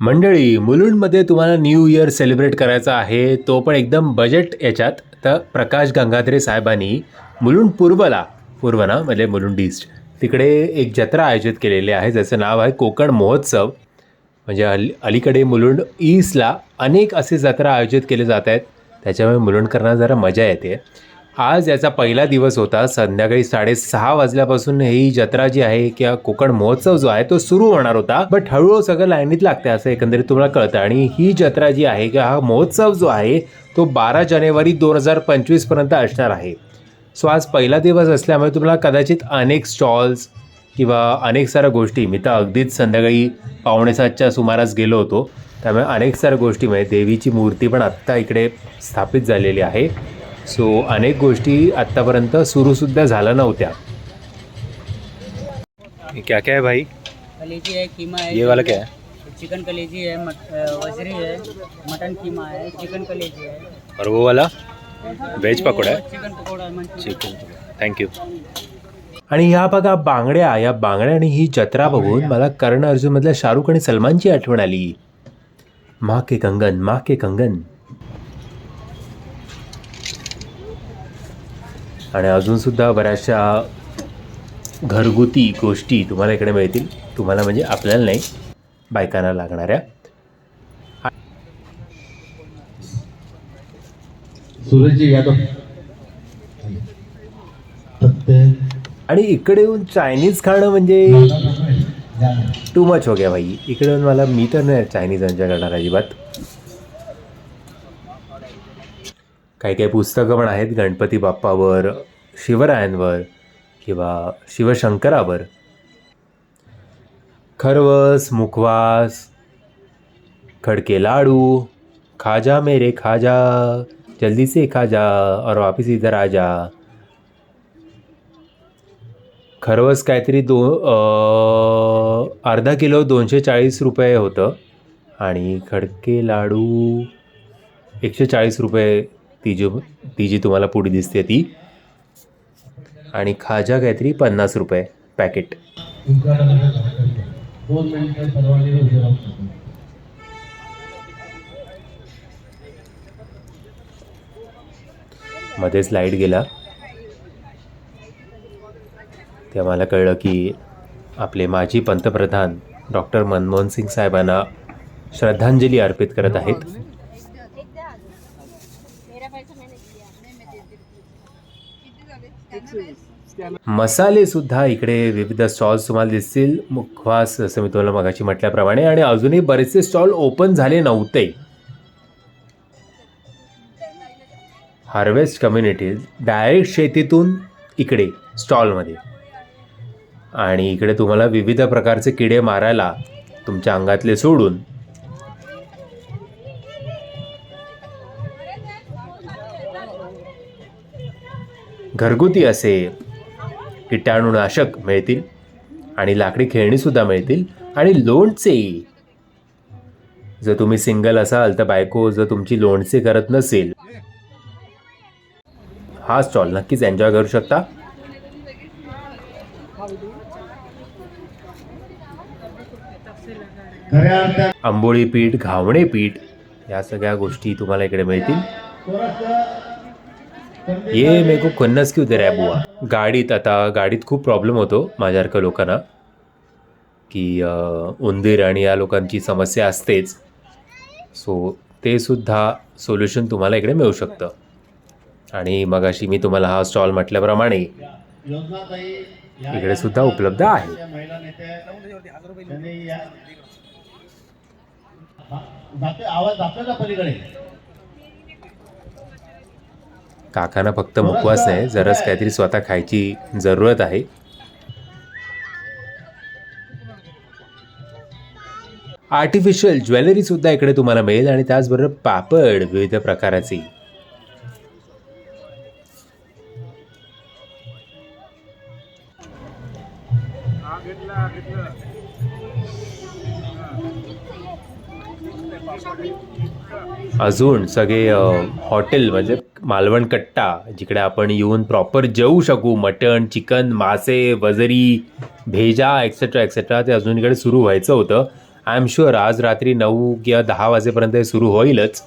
मंडळी मुलुंडमध्ये तुम्हाला new year celebrate करायचा आहे तो पण एकदम बजेट याच्यात. तर प्रकाश गंगाधरे साहेबांनी मुलुंड पूर्वला पूर्व ना म्हणजे मुलुंड ईस्ट तिकडे एक जत्रा आयोजित केलेली आहे ज्याचं नाव आहे कोकण महोत्सव. म्हणजे अली अलीकडे मुलुंड ईस्टला अनेक असे जत्रा आयोजित केले जात आहेत. त्याच्यामुळे मुलुंडकरांना जरा मजा येते. आज याचा पहिला दिवस होता. संध्याकाळी साडेसहा वाजल्यापासून ही जत्रा जी आहे किंवा कोकण महोत्सव जो आहे तो सुरू होणार होता. बट हळूहळू सगळं लाईनीत लागते असं एकंदरीत तुम्हाला कळतं. आणि ही जत्रा जी आहे किंवा हा महोत्सव जो आहे तो बारा जानेवारी दोन हजार पंचवीसपर्यंत असणार आहे. सो आज पहिला दिवस असल्यामुळे तुम्हाला कदाचित अनेक स्टॉल्स किंवा अनेक साऱ्या गोष्टी मी तर अगदीच संध्याकाळी पावणे सातच्या सुमारास गेलो होतो. त्यामुळे अनेक साऱ्या गोष्टी म्हणजे देवीची मूर्ती पण आत्ता इकडे स्थापित झालेली आहे. सो अनेक गोष्टी आत्तापर्यंत सुरूसुद्धा झाल्या नव्हत्या. क्या क्या है भाई? कलेजी है कीमा है ये वाला क्या है? चिकन कलेजी है मट, वजरी है मटन कीमा है चिकन कलेजी है। और वो वाला? व्हेज पकोडा आहे चिकन पकोड़ा है चिकन थँक्यू आणि ह्या बघा बांगड्या या बांगड्या आणि ही जत्रा बघून मला कर्ण अर्जुनमधल्या शाहरुख आणि सलमानची आठवण आली. मा के कंगन मा के कंगन. आणि अजूनसुद्धा बऱ्याचशा घरगुती गोष्टी तुम्हाला इकडे मिळतील. तुम्हाला म्हणजे आपल्याला नाही बायकांना लागणाऱ्या. सूरज यादव प्रत्यय आणि इकडे येऊन चायनीज खाणं म्हणजे टू मच हो गया भाई. इकडे येऊन मला मी तर नाही चायनीज एन्जॉय करणार अजिबात. काही काही पुस्तकं पण आहेत गणपती बाप्पावर शिवरायांवर किंवा शिवशंकरावर. खरवस मुखवास खडके लाडू खाजा मेरे खाजा जल्दी से खाजा और वापिस इधर आजा. खरवस काहीतरी दो अर्धा किलो दोनशे चाळीस रुपये होतं आणि खडके लाडू एकशे चाळीस रुपये ती जी ती जी तुम्हाला पुढे दिसते ती. आणि खाजा काहीतरी पन्नास रुपये पॅकेट मध्येच लाइट गेला. तेव्हा मला कळलं की आपले माजी पंतप्रधान डॉक्टर मनमोहन सिंग साहेबांना श्रद्धांजली अर्पित करत आहेत. मसाले सुद्धा इकडे विविध स्टॉल्स तुम्हाला दिसतील. मुखवास असं मी तुम्हाला मगाशी म्हटल्याप्रमाणे आणि अजूनही बरेचसे स्टॉल ओपन झाले नव्हते. हार्वेस्ट कम्युनिटीज डायरेक्ट शेतीतून इकडे स्टॉलमध्ये. आणि इकडे तुम्हाला विविध प्रकारचे किडे मारायला तुमच्या अंगातले सोडून घरगुती असे कीटाणुनाशक मिळतील आणि लाकडी खेळणीसुद्धा मिळतील. आणि लोणचे. जर तुम्ही सिंगल असाल तर बायको जर तुमची लोणचे करत नसेल हा स्टॉल नक्कीच एन्जॉय करू शकता. आंबोळी पीठ घावणे पीठ या सगळ्या गोष्टी तुम्हाला इकडे मिळतील. ये मेरे को कन्नस क्यों दे रहा बुवा गाडीत आता गाडीत खूप प्रॉब्लेम होतो माझ्यासारख्या लोकांना. की उंदीर आणि या लोकांची समस्या असतेच. सो ते सुद्धा सोल्युशन तुम्हाला इकडे मिळू शकतं. आणि मगाशी मी तुम्हाला हा स्टॉल म्हटल्याप्रमाणे इकडे सुद्धा उपलब्ध आहे. आवाज पलीकडे? काकांना फक्त मुखवास नाही जराच काहीतरी स्वतः खायची जरूरत आहे. आर्टिफिशियल ज्वेलरी सुद्धा इकडे तुम्हाला मिळेल आणि त्याचबरोबर पापड विविध प्रकाराची. अजून सगळे हॉटेल म्हणजे मालवण कट्टा जिकडे आपण येऊन प्रॉपर जेवू शकू. मटण चिकन मासे वजरी भेजा एक्सेट्रा एक्सेट्रा ते अजून इकडे सुरू व्हायचं होतं. आय एम शुअर आज रात्री नऊ किंवा दहा वाजेपर्यंत हे सुरू होईलच.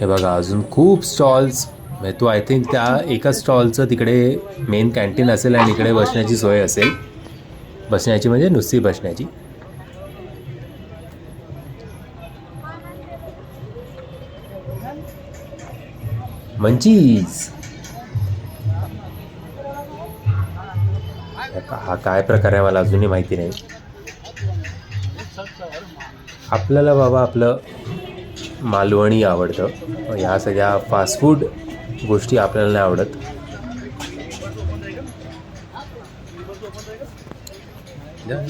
हे बघा अजून खूप स्टॉल्स म्हणजे तो आय थिंक त्या एका स्टॉलचं तिकडे मेन कॅन्टीन असेल आणि इकडे बसण्याची सोय असेल. बसण्याची म्हणजे नुसती बसण्याची. म्हणजेच हा काय प्रकार आहे मला अजूनही माहिती नाही. आपल्याला बाबा आपलं मालवणी आवडतं. ह्या सगळ्या फास्ट फूड गोष्टी आपल्याला नाही आवडत. Yan.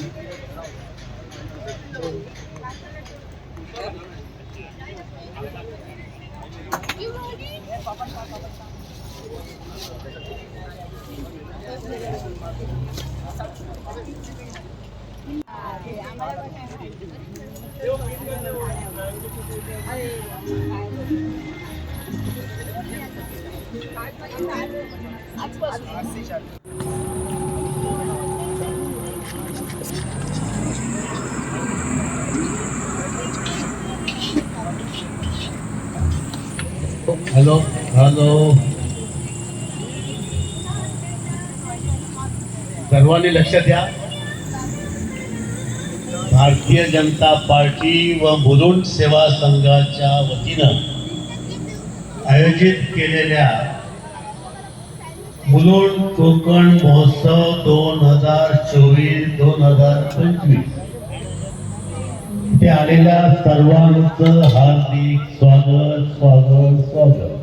Hello hello. सर्वांनी लक्ष द्या. भारतीय जनता पार्टी व मुलुंड सेवा संघाच्या वतीनं आयोजित केलेल्या मुलुंड कोकण महोत्सव दोन हजार चोवीस दोन हजार पंचवीस. ते आलेल्या सर्वांचं हार्दिक स्वागत स्वागत स्वागत.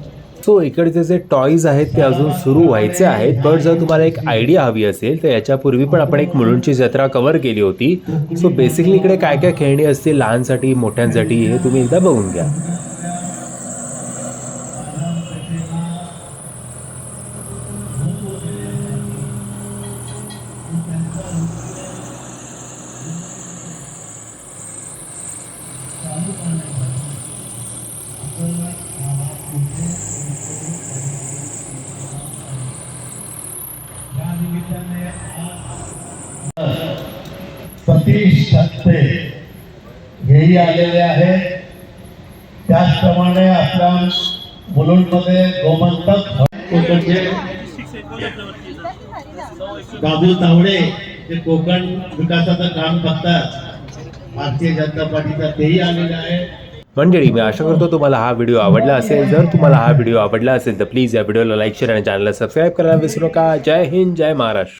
सो इकडचे जे टॉईज आहेत ते अजून सुरू व्हायचे आहेत बट जर तुम्हाला एक आयडिया हवी असेल तर याच्यापूर्वी पण आपण एक मुलुंडची जत्रा कव्हर केली होती. सो बेसिकली इकडे काय काय खेळणी असतील लहानसाठी मोठ्यांसाठी हे तुम्ही एकदा बघून घ्या. सतीश सत्ते हेही आलेले आहेत त्याचप्रमाणे आपल्या मुलुंडमध्ये गोमंतक कोकणचे बाबू तावडे जे कोकण विकासाचं काम करतात. भारतीय जनता पार्टीचा तेही आलेले आहे. मंडळी मी आशा करतो तुम्हाला हा व्हिडिओ आवडला असेल. जर तुम्हाला हा व्हिडिओ आवडला असेल तर प्लीज या व्हिडिओला लाईक शेअर आणि चॅनलला सबस्क्राईब करायला विसरू नका. जय हिंद जय महाराष्ट्र.